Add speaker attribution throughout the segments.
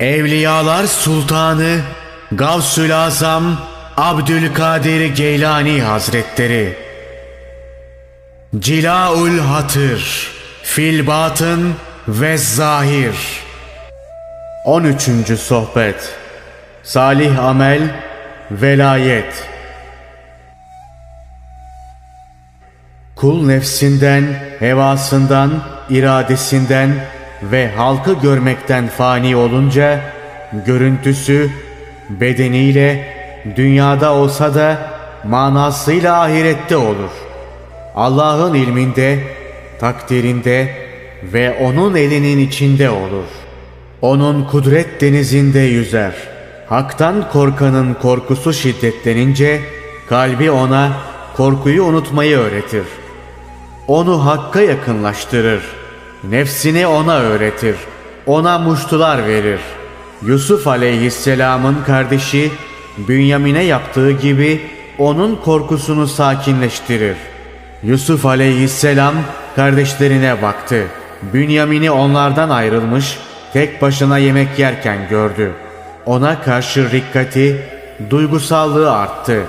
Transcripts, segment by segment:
Speaker 1: Evliyalar Sultanı Gavsül Azam Abdülkadir Geylani Hazretleri. Cilaul Hatır Fil Batın ve Zahir. 13. Sohbet. Salih Amel Velayet. Kul nefsinden, hevasından, iradesinden ve halkı görmekten fani olunca görüntüsü bedeniyle dünyada olsa da manasıyla ahirette olur. Allah'ın ilminde, takdirinde ve onun elinin içinde olur. Onun kudret denizinde yüzer. Hak'tan korkanın korkusu şiddetlenince kalbi ona korkuyu unutmayı öğretir. Onu Hakk'a yakınlaştırır. Nefsini ona öğretir. Ona muştular verir. Yusuf aleyhisselamın kardeşi Bünyamin'e yaptığı gibi onun korkusunu sakinleştirir. Yusuf aleyhisselam kardeşlerine baktı. Bünyamin'i onlardan ayrılmış, tek başına yemek yerken gördü. Ona karşı rikkati, duygusallığı arttı.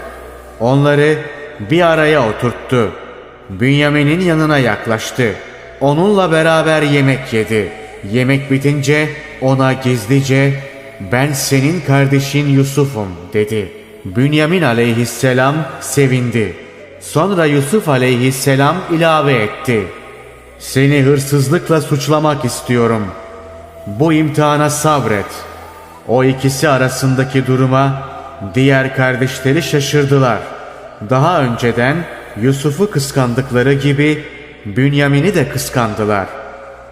Speaker 1: Onları bir araya oturttu. Bünyamin'in yanına yaklaştı. Onunla beraber yemek yedi. Yemek bitince ona gizlice ben senin kardeşin Yusuf'um dedi. Bünyamin aleyhisselam sevindi. Sonra Yusuf aleyhisselam ilave etti. Seni hırsızlıkla suçlamak istiyorum. Bu imtihana sabret. O ikisi arasındaki duruma diğer kardeşleri şaşırdılar. Daha önceden Yusuf'u kıskandıkları gibi Bünyamin'i de kıskandılar.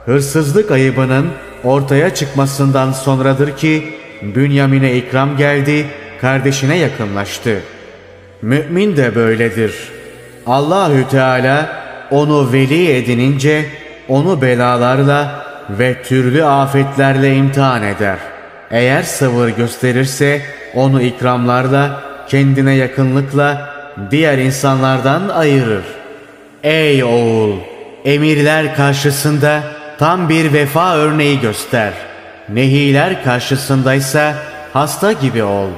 Speaker 1: Hırsızlık ayıbının ortaya çıkmasından sonradır ki Bünyamin'e ikram geldi, kardeşine yakınlaştı. Mümin de böyledir. Allahü Teala onu veli edinince onu belalarla ve türlü afetlerle imtihan eder. Eğer savır gösterirse onu ikramlarla, kendine yakınlıkla diğer insanlardan ayırır. Ey oğul! Emirler karşısında tam bir vefa örneği göster. Nehiler karşısındaysa hasta gibi ol.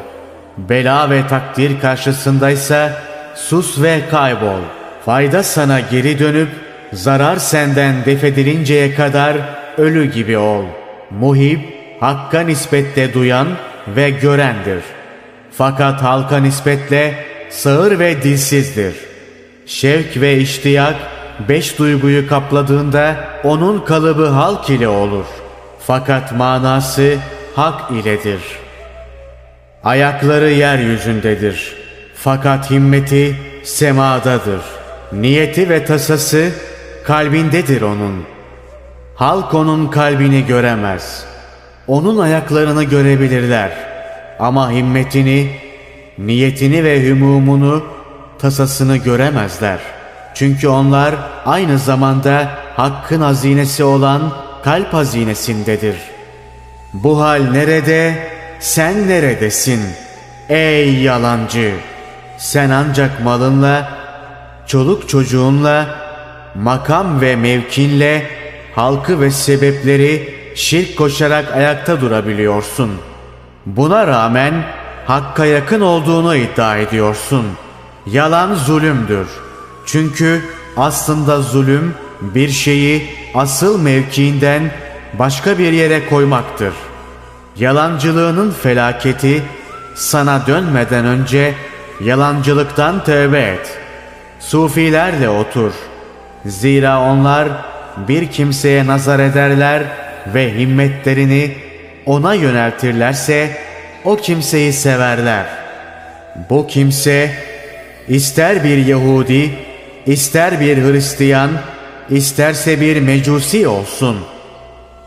Speaker 1: Bela ve takdir karşısındaysa sus ve kaybol. Fayda sana geri dönüp zarar senden defedilinceye kadar ölü gibi ol. Muhib, hakka nispetle duyan ve görendir. Fakat halka nispetle sağır ve dilsizdir. Şevk ve iştiyak beş duyguyu kapladığında onun kalıbı halk ile olur. Fakat manası hak iledir. Ayakları yeryüzündedir. Fakat himmeti semadadır. Niyeti ve tasası kalbindedir onun. Halk onun kalbini göremez. Onun ayaklarını görebilirler. Ama himmetini, niyetini ve hümumunu, tasasını göremezler. Çünkü onlar aynı zamanda hakkın hazinesi olan kalp hazinesindedir. Bu hal nerede, sen neredesin? Ey yalancı! Sen ancak malınla, çoluk çocuğunla, makam ve mevkinle halkı ve sebepleri şirk koşarak ayakta durabiliyorsun. Buna rağmen Hakk'a yakın olduğunu iddia ediyorsun. Yalan zulümdür. Çünkü aslında zulüm bir şeyi asıl mevkiinden başka bir yere koymaktır. Yalancılığının felaketi sana dönmeden önce yalancılıktan tövbe et. Sufilerle otur. Zira onlar bir kimseye nazar ederler ve himmetlerini ona yöneltirlerse o kimseyi severler. Bu kimse ister bir Yahudi, ister bir Hristiyan, isterse bir Mecusi olsun.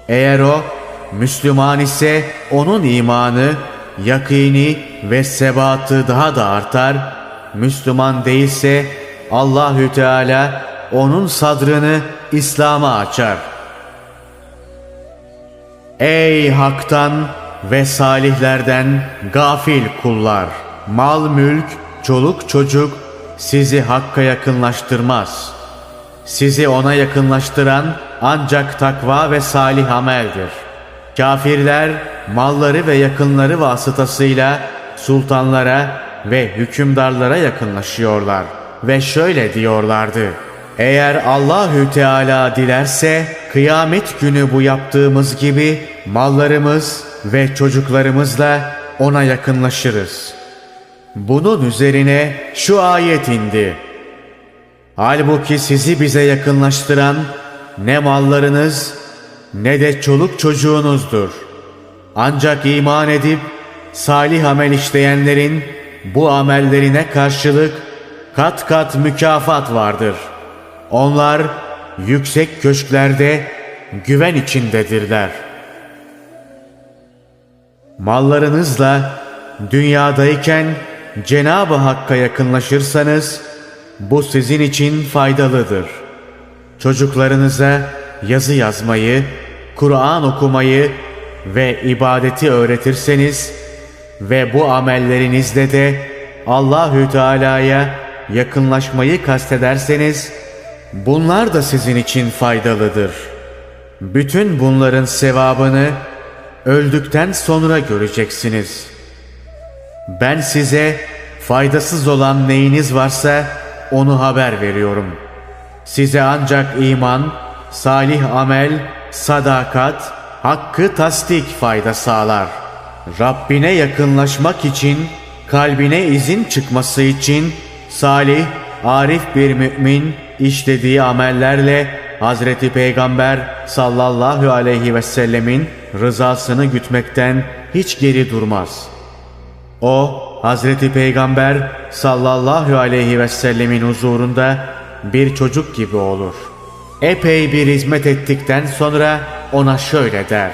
Speaker 1: Eğer o Müslüman ise onun imanı, yakini ve sebatı daha da artar. Müslüman değilse Allahü Teala onun sadrını İslam'a açar. Ey haktan ve salihlerden gafil kullar! Mal mülk, çoluk çocuk sizi hakka yakınlaştırmaz. Sizi ona yakınlaştıran ancak takva ve salih ameldir. Kafirler malları ve yakınları vasıtasıyla sultanlara ve hükümdarlara yakınlaşıyorlar ve şöyle diyorlardı. Eğer Allahü Teala dilerse kıyamet günü bu yaptığımız gibi mallarımız ve çocuklarımızla ona yakınlaşırız. Bunun üzerine şu ayet indi. Halbuki sizi bize yakınlaştıran ne mallarınız ne de çoluk çocuğunuzdur. Ancak iman edip salih amel işleyenlerin bu amellerine karşılık kat kat mükafat vardır. Onlar yüksek köşklerde güven içindedirler. Mallarınızla dünyadayken Cenab-ı Hakk'a yakınlaşırsanız bu sizin için faydalıdır. Çocuklarınıza yazı yazmayı, Kur'an okumayı ve ibadeti öğretirseniz ve bu amellerinizle de Allahü Teala'ya yakınlaşmayı kastederseniz bunlar da sizin için faydalıdır. Bütün bunların sevabını öldükten sonra göreceksiniz. Ben size faydasız olan neyiniz varsa onu haber veriyorum. Size ancak iman, salih amel, sadakat, hakkı tasdik fayda sağlar. Rabbine yakınlaşmak için, kalbine izin çıkması için salih, arif bir mümin işlediği amellerle Hazreti Peygamber sallallahu aleyhi ve sellemin rızasını gütmekten hiç geri durmaz. O Hazreti Peygamber sallallahu aleyhi ve sellemin huzurunda bir çocuk gibi olur. Epey bir hizmet ettikten sonra ona şöyle der.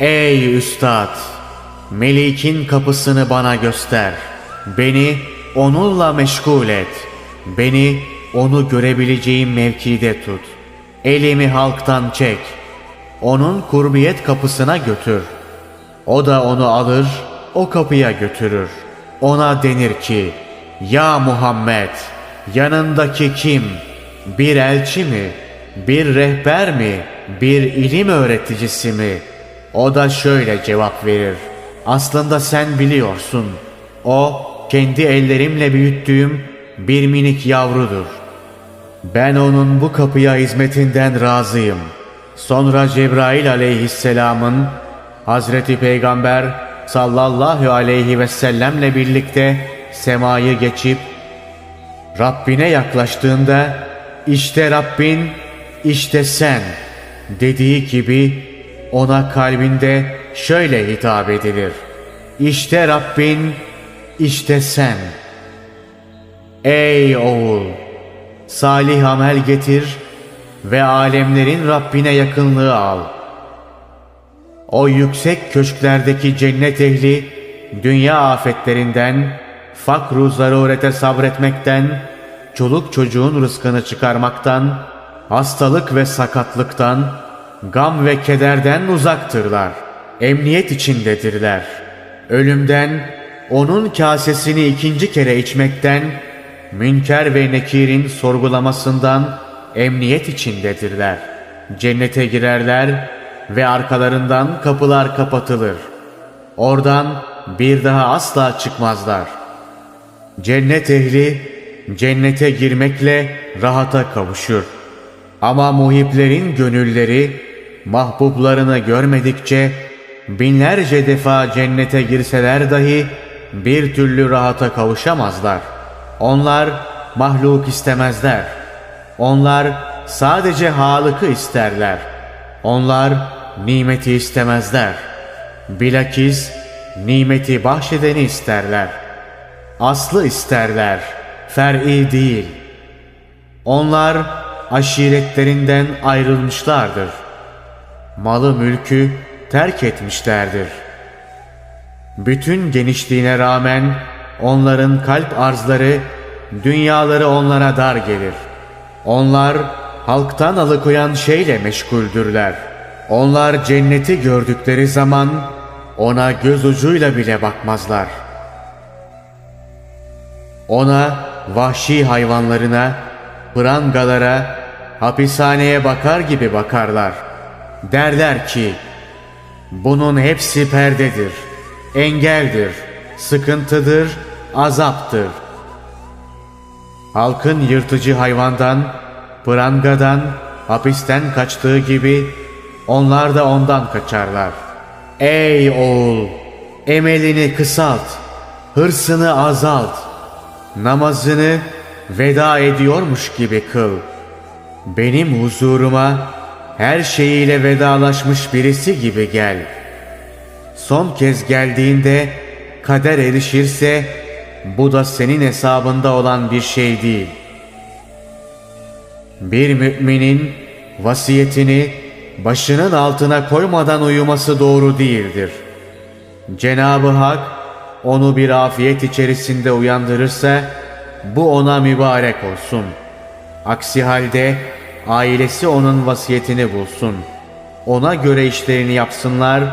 Speaker 1: Ey üstad! Melik'in kapısını bana göster. Beni onunla meşgul et. Beni onu görebileceğim mevkide tut. Elimi halktan çek. Onun kurbiyet kapısına götür. O da onu alır, o kapıya götürür. Ona denir ki, Ya Muhammed, yanındaki kim? Bir elçi mi? Bir rehber mi? Bir ilim öğreticisi mi? O da şöyle cevap verir. Aslında sen biliyorsun. O kendi ellerimle büyüttüğüm bir minik yavrudur. Ben onun bu kapıya hizmetinden razıyım. Sonra Cebrail aleyhisselamın Hazreti Peygamber sallallahu aleyhi ve sellemle birlikte semayı geçip Rabbine yaklaştığında işte Rabbin işte sen dediği gibi ona kalbinde şöyle hitap edilir. İşte Rabbin işte sen. Ey oğul! Salih amel getir ve alemlerin Rabbine yakınlığı al. O yüksek köşklerdeki cennet ehli dünya afetlerinden, fakru zarurete sabretmekten, çoluk çocuğun rızkını çıkarmaktan, hastalık ve sakatlıktan, gam ve kederden uzaktırlar. Emniyet içindedirler. Ölümden, onun kasesini ikinci kere içmekten, Münker ve Nekir'in sorgulamasından emniyet içindedirler. Cennete girerler ve arkalarından kapılar kapatılır. Oradan bir daha asla çıkmazlar. Cennet ehli cennete girmekle rahata kavuşur. Ama muhiplerin gönülleri mahbublarını görmedikçe binlerce defa cennete girseler dahi bir türlü rahata kavuşamazlar.'' Onlar mahluk istemezler. Onlar sadece Halık'ı isterler. Onlar nimeti istemezler. Bilakis nimeti bahşedeni isterler. Aslı isterler, fer'i değil. Onlar aşiretlerinden ayrılmışlardır. Malı mülkü terk etmişlerdir. Bütün genişliğine rağmen Onların kalp arzları, dünyaları onlara dar gelir. Onlar halktan alıkoyan şeyle meşguldürler. Onlar cenneti gördükleri zaman ona göz ucuyla bile bakmazlar. Ona, vahşi hayvanlarına, prangalara, hapishaneye bakar gibi bakarlar. Derler ki, Bunun hepsi perdedir, engeldir, sıkıntıdır, azaptır. Halkın yırtıcı hayvandan, prangadan, hapisten kaçtığı gibi onlar da ondan kaçarlar. Ey oğul! Emelini kısalt, hırsını azalt, namazını veda ediyormuş gibi kıl. Benim huzuruma her şeyiyle vedalaşmış birisi gibi gel. Son kez geldiğinde kader erişirse bu da senin hesabında olan bir şey değil. Bir müminin vasiyetini başının altına koymadan uyuması doğru değildir. Cenab-ı Hak onu bir afiyet içerisinde uyandırırsa bu ona mübarek olsun. Aksi halde ailesi onun vasiyetini bulsun. Ona göre işlerini yapsınlar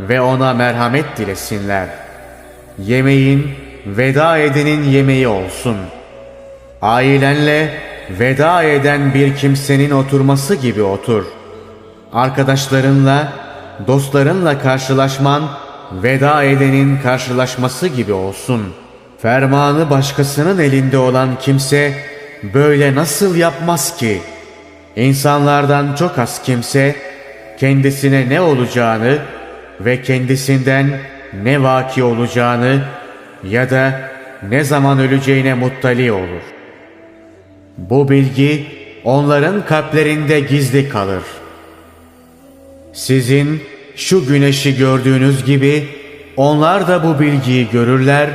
Speaker 1: ve ona merhamet dilesinler. Yemeğin veda edenin yemeği olsun. Ailenle veda eden bir kimsenin oturması gibi otur. Arkadaşlarınla, dostlarınla karşılaşman veda edenin karşılaşması gibi olsun. Fermanı başkasının elinde olan kimse böyle nasıl yapmaz ki? İnsanlardan çok az kimse kendisine ne olacağını ve kendisinden ne vaki olacağını ya da ne zaman öleceğine muttali olur. Bu bilgi onların kalplerinde gizli kalır. Sizin şu güneşi gördüğünüz gibi onlar da bu bilgiyi görürler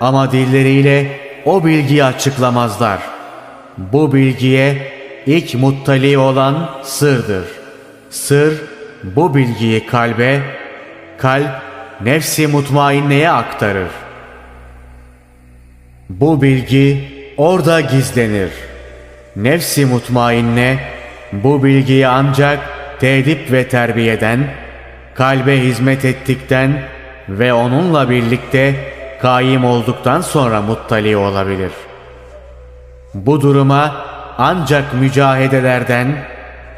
Speaker 1: ama dilleriyle o bilgiyi açıklamazlar. Bu bilgiye ilk muttali olan sırdır. Sır bu bilgiyi kalbe, kalp nefsi mutmainneye aktarır. Bu bilgi orada gizlenir. Nefsi mutmainne bu bilgiyi ancak tedip ve terbiyeden, kalbe hizmet ettikten ve onunla birlikte kaim olduktan sonra muttali olabilir. Bu duruma ancak mücahedelerden,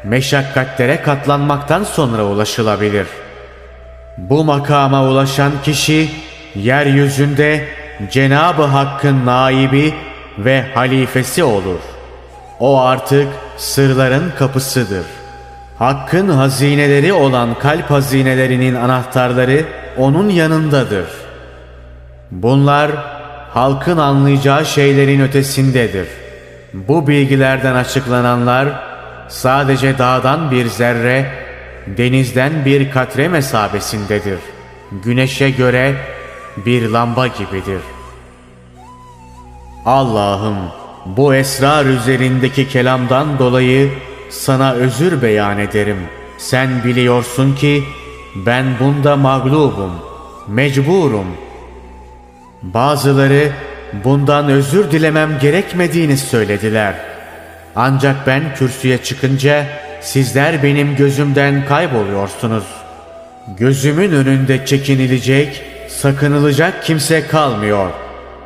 Speaker 1: meşakkatlere katlanmaktan sonra ulaşılabilir. Bu makama ulaşan kişi yeryüzünde Cenab-ı Hakk'ın naibi ve halifesi olur. O artık sırların kapısıdır. Hakkın hazineleri olan kalp hazinelerinin anahtarları onun yanındadır. Bunlar halkın anlayacağı şeylerin ötesindedir. Bu bilgilerden açıklananlar sadece dağdan bir zerre, denizden bir katre mesabesindedir. Güneşe göre bir lamba gibidir. Allah'ım bu esrar üzerindeki kelamdan dolayı sana özür beyan ederim. Sen biliyorsun ki ben bunda mağlubum, mecburum. Bazıları bundan özür dilemem gerekmediğini söylediler. Ancak ben kürsüye çıkınca sizler benim gözümden kayboluyorsunuz. Gözümün önünde çekinilecek, sakınılacak kimse kalmıyor.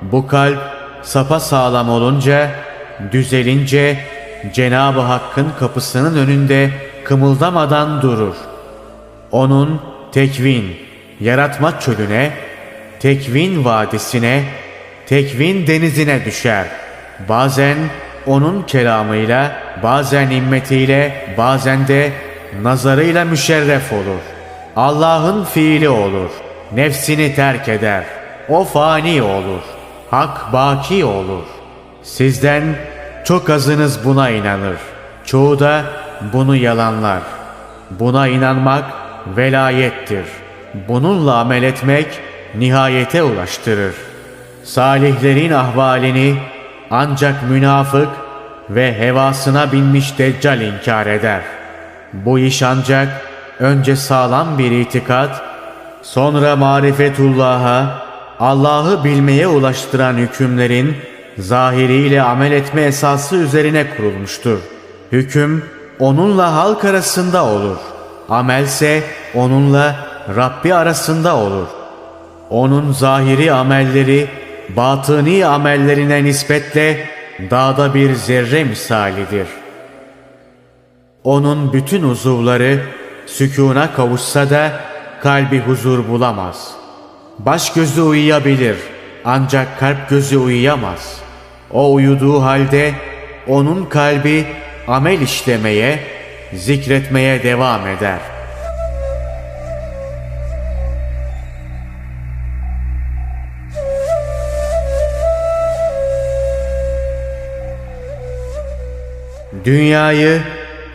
Speaker 1: Bu kalp sapa sağlam olunca, düzelince Cenab-ı Hakk'ın kapısının önünde kımıldamadan durur. Onun tekvin, yaratma çölüne, tekvin vadisine, tekvin denizine düşer. Bazen onun kelamıyla, bazen immetiyle, bazen de nazarıyla müşerref olur. Allah'ın fiili olur. Nefsini terk eder. O fani olur. Hak baki olur. Sizden çok azınız buna inanır. Çoğu da bunu yalanlar. Buna inanmak velayettir. Bununla amel etmek nihayete ulaştırır. Salihlerin ahvalini ancak münafık ve hevasına binmiş deccal inkar eder. Bu iş ancak önce sağlam bir itikat, sonra marifetullah'a, Allah'ı bilmeye ulaştıran hükümlerin zahiriyle amel etme esası üzerine kurulmuştur. Hüküm onunla halk arasında olur. Amelse onunla Rabbi arasında olur. Onun zahiri amelleri batıni amellerine nispetle dağda bir zerre misalidir. Onun bütün uzuvları sükuna kavuşsa da kalbi huzur bulamaz. Baş gözü uyuyabilir ancak kalp gözü uyuyamaz. O uyuduğu halde onun kalbi amel işlemeye, zikretmeye devam eder. Dünyayı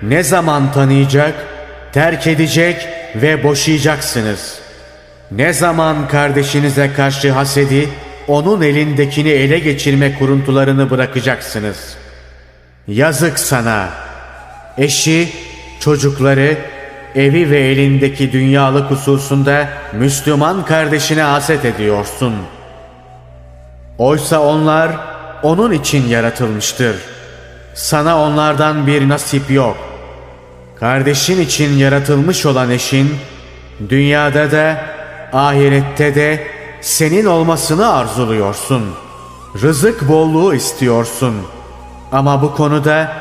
Speaker 1: ne zaman tanıyacak, terk edecek ve boşayacaksınız. Ne zaman kardeşinize karşı hasedi, onun elindekini ele geçirme kuruntularını bırakacaksınız. Yazık sana. Eşi, çocukları, evi ve elindeki dünyalık hususunda Müslüman kardeşine haset ediyorsun. Oysa onlar onun için yaratılmıştır. Sana onlardan bir nasip yok. Kardeşin için yaratılmış olan eşin, dünyada da ahirette de senin olmasını arzuluyorsun. Rızık bolluğu istiyorsun. Ama bu konuda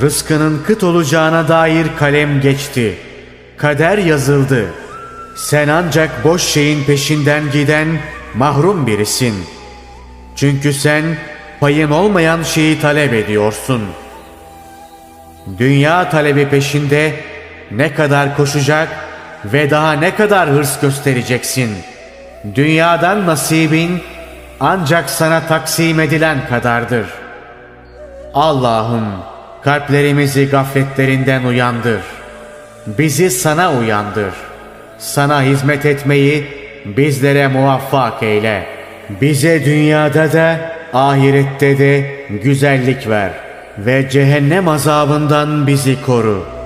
Speaker 1: rızkının kıt olacağına dair kalem geçti. Kader yazıldı. Sen ancak boş şeyin peşinden giden mahrum birisin. Çünkü sen payın olmayan şeyi talep ediyorsun. Dünya talebi peşinde ne kadar koşacak ve daha ne kadar hırs göstereceksin. Dünyadan nasibin ancak sana taksim edilen kadardır. Allah'ım kalplerimizi gafletlerinden uyandır. Bizi sana uyandır. Sana hizmet etmeyi bizlere muvaffak eyle. Bize dünyada da ahirette de güzellik ver ve cehennem azabından bizi koru.''